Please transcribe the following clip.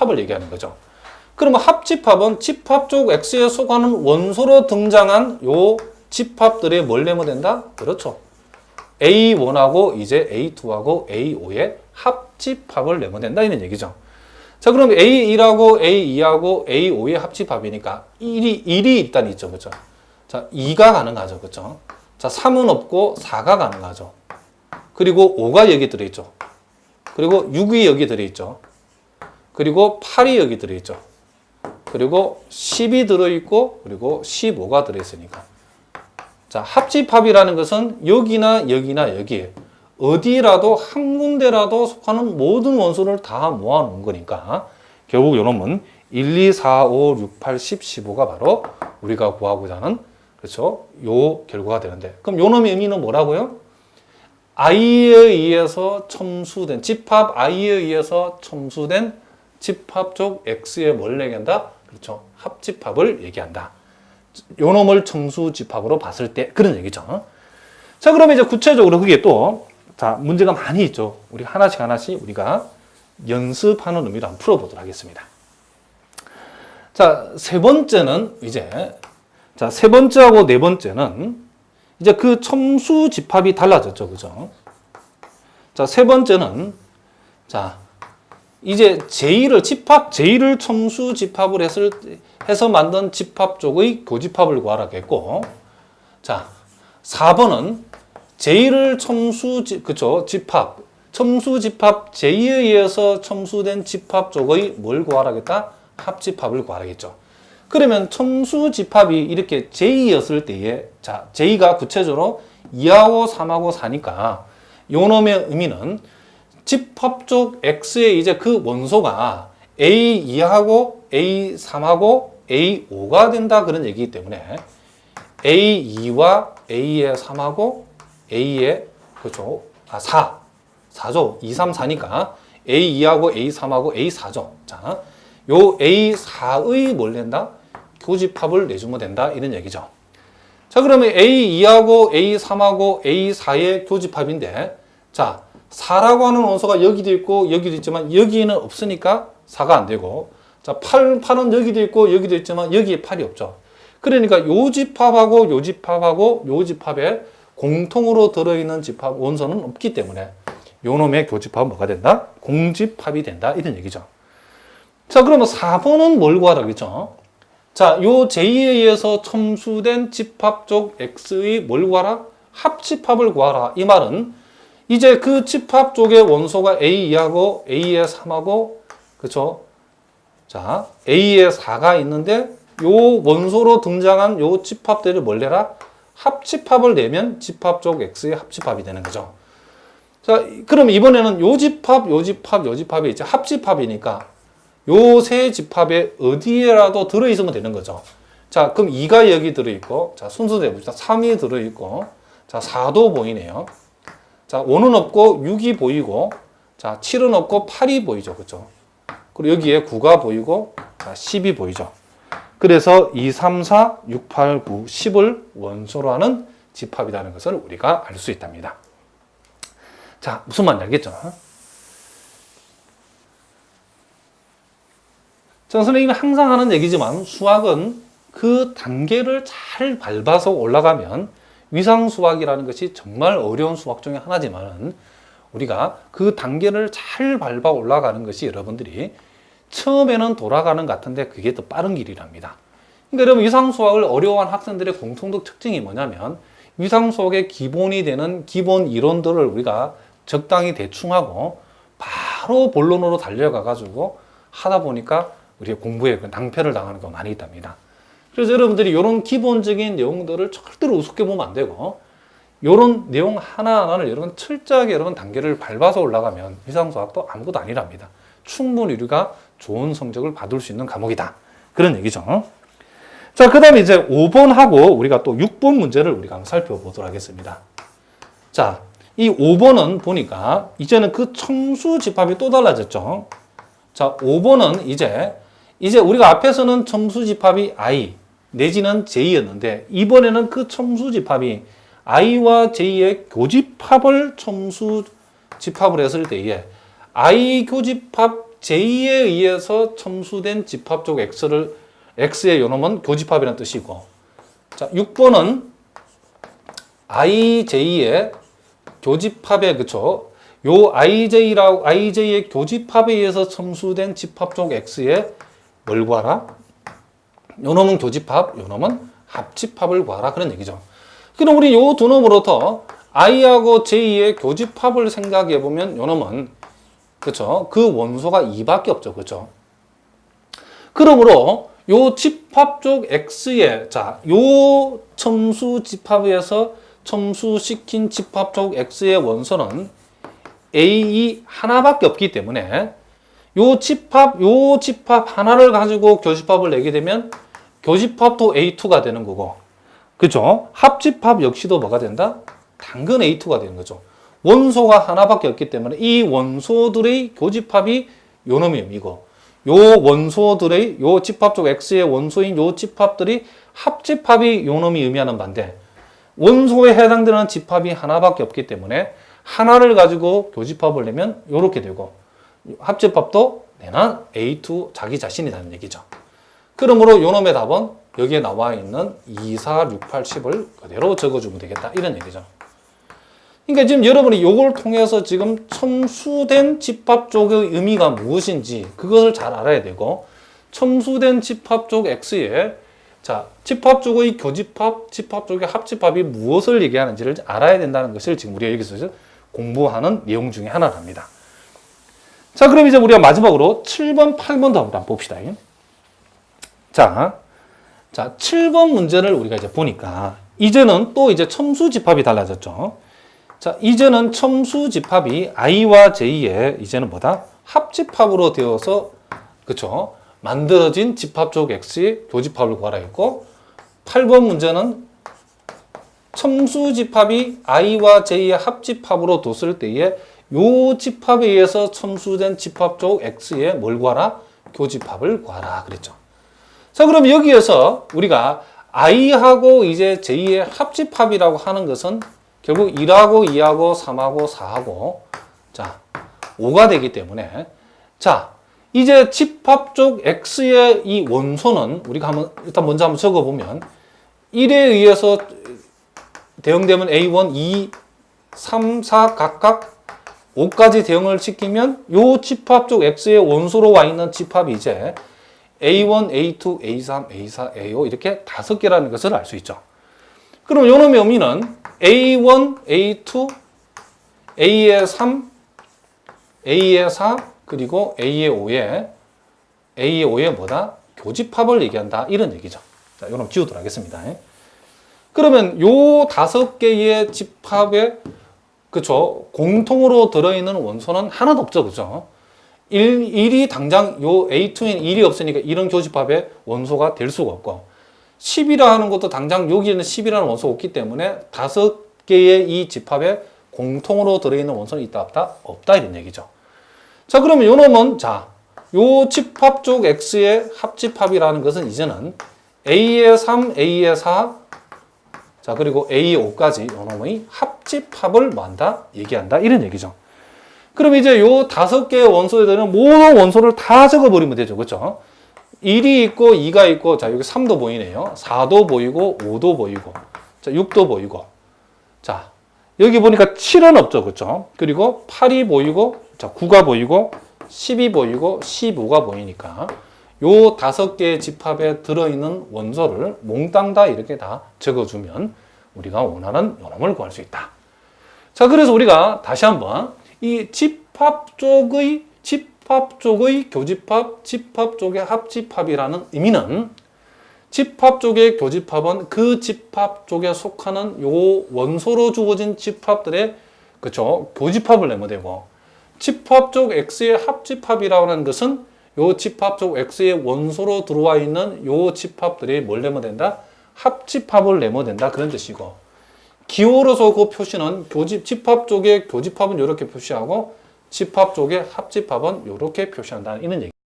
합집합을 얘기하는 거죠. 그러면 합집합은 집합 쪽 X에 속하는 원소로 등장한 요 집합들이 뭘 내면 된다? 그렇죠. A1하고 이제 A2하고 A5의 합집합을 내면 된다 이런 얘기죠. 자, 그럼 A1하고 A2하고 A5의 합집합이니까 1이, 1이 일단 있죠. 그죠? 자, 2가 가능하죠. 그죠? 자, 3은 없고 4가 가능하죠. 그리고 5가 여기 들어있죠. 그리고 6이 여기 들어있죠. 그리고 8이 여기 들어있죠. 그리고 10이 들어있고, 그리고 15가 들어있으니까. 자, 합집합이라는 것은 여기나 여기나 여기에 어디라도 한 군데라도 속하는 모든 원소를 다 모아놓은 거니까 결국 요 놈은 1, 2, 4, 5, 6, 8, 10, 15가 바로 우리가 구하고자 하는 그렇죠? 요 결과가 되는데 그럼 요 놈의 의미는 뭐라고요? i에 의해서 첨수된 집합 i에 의해서 첨수된 집합 쪽 x에 뭘 얘기한다? 그렇죠. 합집합을 얘기한다. 요 놈을 첨수 집합으로 봤을 때 그런 얘기죠. 자, 그러면 이제 구체적으로 그게 또 자, 문제가 많이 있죠. 우리 하나씩 하나씩 우리가 연습하는 의미로 한번 풀어보도록 하겠습니다. 자, 세 번째는 이제 자, 세 번째하고 네 번째는 이제 그 첨수 집합이 달라졌죠. 그죠? 자, 세 번째는 자, 이제 제1을 집합 제1을 첨수 집합을 했을 때- 해서 만든 집합 쪽의 교집합을 구하라겠고 자, 4번은 제1을 첨수 지- 그쵸 집합 첨수 집합 제2에 의해서 첨수된 집합 쪽의 뭘 구하라겠다? 합집합을 구하라겠죠. 그러면 첨수 집합이 이렇게 제2였을 때에 자, 제2가 구체적으로 2하고 3하고 4니까 요 놈의 의미는 집합 쪽 X의 이제 그 원소가 A2하고 A3하고 A5가 된다 그런 얘기이기 때문에 A2와 A의 3하고 A의 그렇죠. 아, 4. 4죠. 2, 3, 4니까 A2하고 A3하고 A4죠. 자, 요 A4의 뭘 낸다? 교집합을 내주면 된다. 이런 얘기죠. 자, 그러면 A2하고 A3하고 A4의 교집합인데 자, 4라고 하는 원소가 여기도 있고 여기도 있지만 여기는 없으니까 4가 안 되고 자, 8, 8은 여기도 있고 여기도 있지만 여기에 8이 없죠. 그러니까 요 집합하고 요 집합하고 요 집합에 공통으로 들어있는 집합 원소는 없기 때문에 요 놈의 교집합은 뭐가 된다? 공집합이 된다. 이런 얘기죠. 자, 그러면 4번은 뭘 구하라 그랬죠? 자, 요 제2에 의해서 첨수된 집합 쪽 X의 뭘 구하라? 합집합을 구하라. 이 말은 이제 그 집합 쪽의 원소가 A2하고 A의 3하고 그렇죠? 자, A의 4가 있는데 요 원소로 등장한 요 집합들을 뭘 내라? 합집합을 내면 집합 쪽 X의 합집합이 되는 거죠. 자, 그럼 이번에는 요 집합, 요 집합, 요 집합이 이제 합집합이니까 요 세 집합에 어디에라도 들어있으면 되는 거죠. 자, 그럼 2가 여기 들어있고, 자, 순서대로 봅시다. 3이 들어있고, 자, 4도 보이네요. 자, 5는 없고, 6이 보이고, 자, 7은 없고, 8이 보이죠. 그죠? 그리고 여기에 9가 보이고, 자, 10이 보이죠. 그래서 2, 3, 4, 6, 8, 9, 10을 원소로 하는 집합이라는 것을 우리가 알 수 있답니다. 자, 무슨 말인지 알겠죠? 전 선생님이 항상 하는 얘기지만 수학은 그 단계를 잘 밟아서 올라가면 위상 수학이라는 것이 정말 어려운 수학 중에 하나지만 우리가 그 단계를 잘 밟아 올라가는 것이 여러분들이 처음에는 돌아가는 것 같은데 그게 더 빠른 길이랍니다. 그러니까 여러분 위상 수학을 어려워하는 학생들의 공통적 특징이 뭐냐면 위상 수학의 기본이 되는 기본 이론들을 우리가 적당히 대충 하고 바로 본론으로 달려가 가지고 하다 보니까 우리가 공부에 그 낭패를 당하는 경우가 많이 있답니다. 그래서 여러분들이 이런 기본적인 내용들을 절대로 우습게 보면 안 되고 이런 내용 하나하나를 여러분 철저하게 여러분 단계를 밟아서 올라가면 위상수학도 아무것도 아니랍니다. 충분히 우리가 좋은 성적을 받을 수 있는 과목이다. 그런 얘기죠. 자, 그 다음에 이제 5번하고 우리가 또 6번 문제를 우리가 한번 살펴보도록 하겠습니다. 자, 이 5번은 보니까 이제는 그 청수 집합이 또 달라졌죠. 자, 5번은 이제 이제 우리가 앞에서는 첨수 집합이 i 내지는 j였는데 이번에는 그 첨수 집합이 i와 j의 교집합을 첨수 집합을 했을 때에 i 교집합 제2에 의해서 첨수된 집합적 x를 x의 요놈은 교집합이라는 뜻이고 자 6번은 ij의 교집합에 그쵸 요 ij라고 ij의 교집합에 의해서 첨수된 집합적 x의 뭘 구하라? 요 놈은 교집합, 요 놈은 합집합을 구하라 그런 얘기죠. 그럼 우리 요 두 놈으로부터 i하고 j의 교집합을 생각해 보면 요 놈은 그쵸 그 원소가 2밖에 없죠. 그쵸 그러므로 요 집합적 x의 자, 요 첨수 집합에서 첨수시킨 집합적 x의 원소는 a 하나밖에 없기 때문에 요 집합 요 집합 하나를 가지고 교집합을 내게 되면 교집합도 A2가 되는 거고 그죠? 합집합 역시도 뭐가 된다? 당근 A2가 되는 거죠. 원소가 하나밖에 없기 때문에 이 원소들의 교집합이 요 놈의 의미고 요 원소들의 요 집합적 X의 원소인 요 집합들이 합집합이 요 놈이 의미하는 반대 원소에 해당되는 집합이 하나밖에 없기 때문에 하나를 가지고 교집합을 내면 요렇게 되고 합집합도 내나 A2 자기 자신이라는 얘기죠. 그러므로 요놈의 답은 여기에 나와 있는 2, 4, 6, 8, 10을 그대로 적어주면 되겠다. 이런 얘기죠. 그러니까 지금 여러분이 요걸 통해서 지금 첨수된 집합 쪽의 의미가 무엇인지 그것을 잘 알아야 되고 첨수된 집합 쪽 X에 자, 집합 쪽의 교집합, 집합 쪽의 합집합이 무엇을 얘기하는지를 알아야 된다는 것을 지금 우리가 여기서 공부하는 내용 중에 하나랍니다. 자, 그럼 이제 우리가 마지막으로 7번, 8번도 한번 봅시다. 자, 자, 7번 문제를 우리가 이제 보니까 이제는 또 이제 첨수 집합이 달라졌죠. 자, 이제는 첨수 집합이 i와 j의 이제는 뭐다? 합집합으로 되어서 그쵸? 만들어진 집합적 x의 교집합을 구하라 했고 8번 문제는 첨수 집합이 i와 j의 합집합으로 뒀을 때에 요 집합에 의해서 첨수된 집합적 x의 뭘 구하라? 교집합을 구하라 그랬죠. 자, 그럼 여기에서 우리가 i하고 이제 j의 합집합이라고 하는 것은 결국 1하고 2하고 3하고 4하고 자, 5가 되기 때문에 자, 이제 집합적 x의 이 원소는 우리가 한번 일단 먼저 한번 적어 보면 1에 의해서 대응되면 A1, 2, 3, 4 각각 5까지 대응을 시키면 요 집합적 x의 원소로 와 있는 집합이 이제 A1, A2, A3, A4, A5 이렇게 다섯 개라는 것을 알 수 있죠. 그럼 요놈의 의미는 A1, A2, A의 3, A의 4, 그리고 A의 5에 A의 5에 뭐다? 교집합을 얘기한다. 이런 얘기죠. 자, 요놈 지우도록 하겠습니다. 그러면 요 다섯 개의 집합에 그쵸 공통으로 들어있는 원소는 하나도 없죠. 그죠? 1, 1이 당장 요 A2엔 1이 없으니까 이런 교집합의 원소가 될 수가 없고 10이라 하는 것도 당장 여기에는 10이라는 원소가 없기 때문에 다섯 개의 이 집합에 공통으로 들어있는 원소는 있다 없다? 없다 이런 얘기죠. 자 그러면 요 놈은 자, 요 집합 쪽 X의 합집합이라는 것은 이제는 A의 3, A의 4, 자 그리고 A의 5까지 요 놈의 합집합을 뭐한다? 얘기한다 이런 얘기죠. 그럼 이제 요 다섯 개의 원소에 되는 모든 원소를 다 적어버리면 되죠. 그렇죠? 1이 있고 2가 있고 자 여기 3도 보이네요. 4도 보이고 5도 보이고 자 6도 보이고 자 여기 보니까 7은 없죠. 그렇죠? 그리고 8이 보이고 자 9가 보이고 10이 보이고 15가 보이니까 요 다섯 개의 집합에 들어있는 원소를 몽땅 다 이렇게 다 적어주면 우리가 원하는 요놈을 구할 수 있다. 자 그래서 우리가 다시 한번 이 집합 쪽의 집합 쪽의 교집합, 집합 쪽의 합집합이라는 의미는 집합 쪽의 교집합은 그 집합 쪽에 속하는 요 원소로 주어진 집합들의 그쵸 교집합을 내면 되고 집합 쪽 X의 합집합이라고 하는 것은 요 집합 쪽 X의 원소로 들어와 있는 요 집합들이 뭘 내면 된다? 합집합을 내면 된다 그런 뜻이고 기호로서 그 표시는 교집 집합 쪽의 교집합은 이렇게 표시하고 집합 쪽의 합집합은 이렇게 표시한다 이런 얘기.